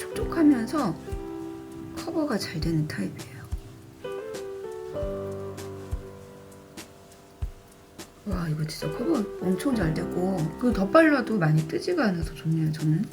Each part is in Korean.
촉촉하면서 커버가 잘 되는 타입이에요. 와 이거 진짜 커버 엄청 잘 되고 그 덧발라도 많이 뜨지가 않아서 좋네요 저는.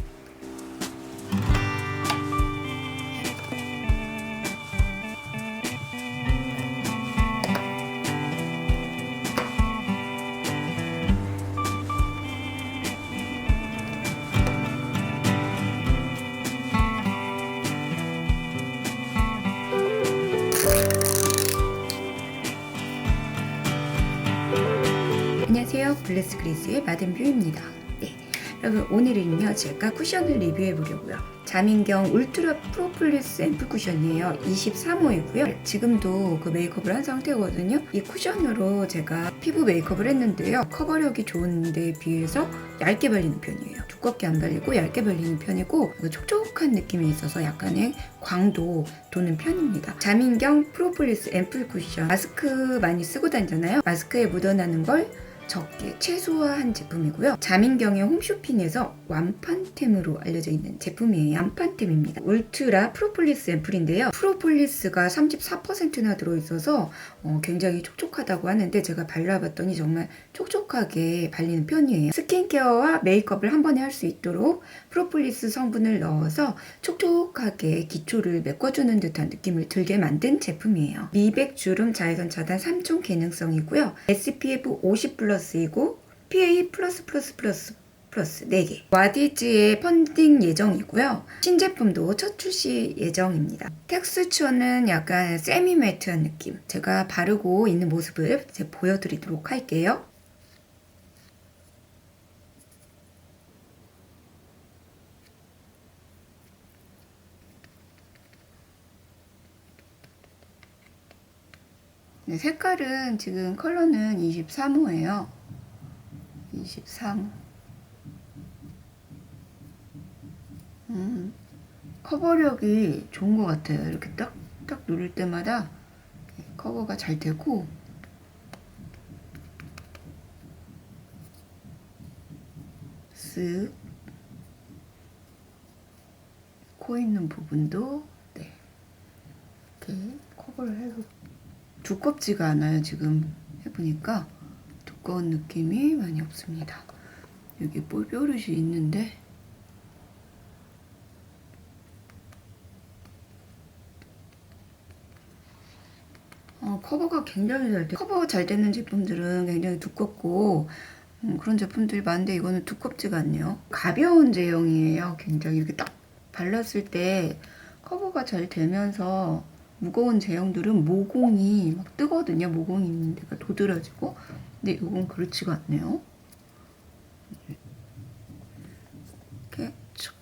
안녕하세요. 블레스 그리스의 마든뷰입니다. 네, 여러분 오늘은요 제가 쿠션을 리뷰해 보려고요. 자민경 울트라 프로폴리스 앰플 쿠션이에요. 23호이고요. 지금도 그 메이크업을 한 상태거든요. 이 쿠션으로 제가 피부 메이크업을 했는데요. 커버력이 좋은데 비해서 얇게 발리는 편이에요. 두껍게 안 발리고 얇게 발리는 편이고 그 촉촉한 느낌이 있어서 약간의 광도 도는 편입니다. 자민경 프로폴리스 앰플 쿠션 마스크 많이 쓰고 다니잖아요. 마스크에 묻어나는 걸 적게 최소화한 제품이고요. 자민경의 홈쇼핑에서 완판템으로 알려져 있는 제품이에요. 완판템입니다. 울트라 프로폴리스 앰플인데요. 프로폴리스가 34%나 들어있어서 어, 굉장히 촉촉하다고 하는데 제가 발라봤더니 정말 촉촉하게 발리는 편이에요. 스킨케어와 메이크업을 한 번에 할 수 있도록 프로폴리스 성분을 넣어서 촉촉하게 기초를 메꿔주는 듯한 느낌을 들게 만든 제품이에요. 미백 주름 자외선 차단 3종 기능성이고요. SPF 50 플러스 이고 PA 플러스 플러스 플러스 플러스 4개. 와디즈의 펀딩 예정이고요. 신제품도 첫 출시 예정입니다. 텍스처는 약간 세미 매트한 느낌. 제가 바르고 있는 모습을 제가 보여드리도록 할게요. 네, 색깔은 지금 컬러는 23호예요. 23호. 음, 커버력이 좋은 것 같아요. 이렇게 딱, 딱 누를 때마다 커버가 잘 되고, 쓱, 코 있는 부분도, 네, 이렇게 커버를 해서 두껍지가 않아요. 지금 해보니까 두꺼운 느낌이 많이 없습니다. 여기 뽀뾰릇이 있는데 어, 커버가 굉장히 잘 돼. 커버가 잘 되는 제품들은 굉장히 두껍고 음, 그런 제품들이 많은데 이거는 두껍지가 않네요. 가벼운 제형이에요. 굉장히 이렇게 딱 발랐을 때 커버가 잘 되면서 무거운 제형들은 모공이 막 뜨거든요. 모공이 있는 데가 도드라지고. 근데 이건 그렇지가 않네요. 이렇게 촉-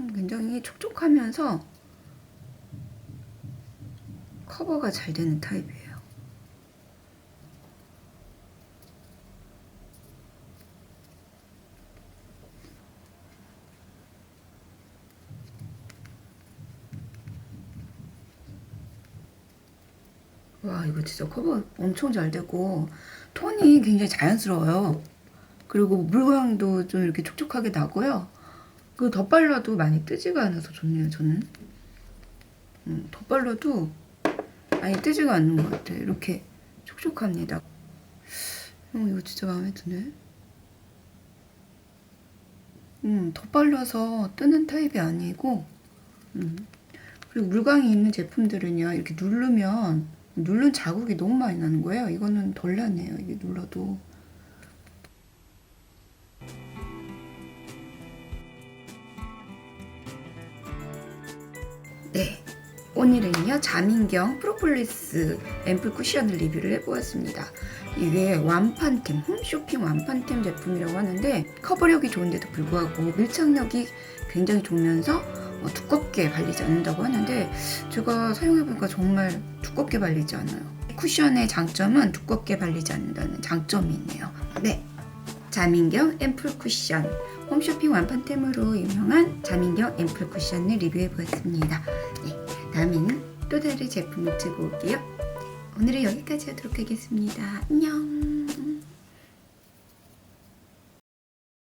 음, 굉장히 촉촉하면서 커버가 잘 되는 타입이에요. 와 이거 진짜 커버 엄청 잘 되고 톤이 굉장히 자연스러워요. 그리고 물광도 좀 이렇게 촉촉하게 나고요. 그 덧발라도 많이 뜨지가 않아서 좋네요 저는. 음, 덧발라도 많이 뜨지가 않는 것 같아요. 이렇게 촉촉합니다. 어, 이거 진짜 마음에 드네. 음, 덧발라서 뜨는 타입이 아니고, 음. 그리고 물광이 있는 제품들은요, 이렇게 누르면, 누른 자국이 너무 많이 나는 거예요. 이거는 덜 나네요, 이게 눌러도. 네. 오늘은요 자민경 프로폴리스 앰플 쿠션을 리뷰를 해보았습니다. 이게 완판템, 홈쇼핑 완판템 제품이라고 하는데 커버력이 좋은데도 불구하고 밀착력이 굉장히 좋으면서 어, 두껍게 발리지 않는다고 하는데 제가 사용해보니까 정말 두껍게 발리지 않아요. 쿠션의 장점은 두껍게 발리지 않는다는 장점이 있네요. 네, 자민경 앰플 쿠션 홈쇼핑 완판템으로 유명한 자민경 앰플 쿠션을 리뷰해보았습니다. 네, 다음에는 또 다른 제품을 들고 올게요. 오늘은 여기까지 하도록 하겠습니다. 안녕.